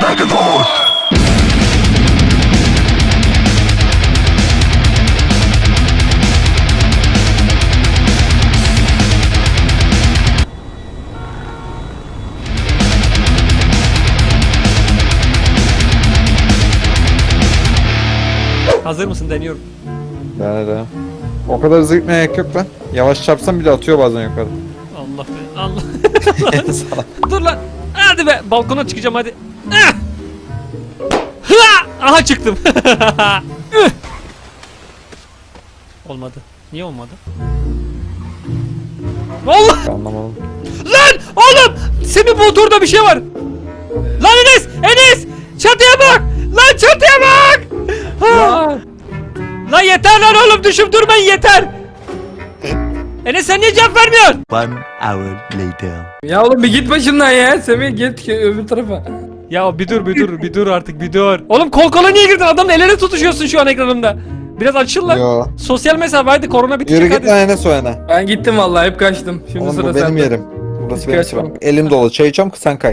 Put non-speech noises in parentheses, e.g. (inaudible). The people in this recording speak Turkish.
back and forth. Hazır mısın deniyorum. Yani O kadar hızlı gitmeye gerek yok lan. Yavaş çarpsam bile atıyor bazen yukarı. Allah be Allah. (laughs) Dur lan. Hadi be balkona çıkacağım hadi. Ah! Aha çıktım. (laughs) Olmadı. Niye olmadı? Allah! Anlamadım. Lan oğlum! Senin motorda bir şey var. Lan Enes! Enes! Çatıya bak! Lan çatıya bak! Ha! Lan yeter lan oğlum düşüp durmayın yeter! Enes sen niye cevap vermiyorsun? One hour later. Ya oğlum bir git başımdan ya. Semih git öbür tarafa. Ya bir dur bir dur bir dur artık bir dur. Oğlum kol kola niye girdin? Adamın el ele tutuşuyorsun şu an ekranımda. Biraz açıl lan. Yo. Sosyal mesafe hadi korona Yürü bitecek git hadi. lan Enes o yana. Ben gittim vallahi hep kaçtım. Şimdi Oğlum sıra bu benim sende. yerim. Burası Hiç benim kaçma. sıram. Elim dolu. Çay içeceğim sen kay.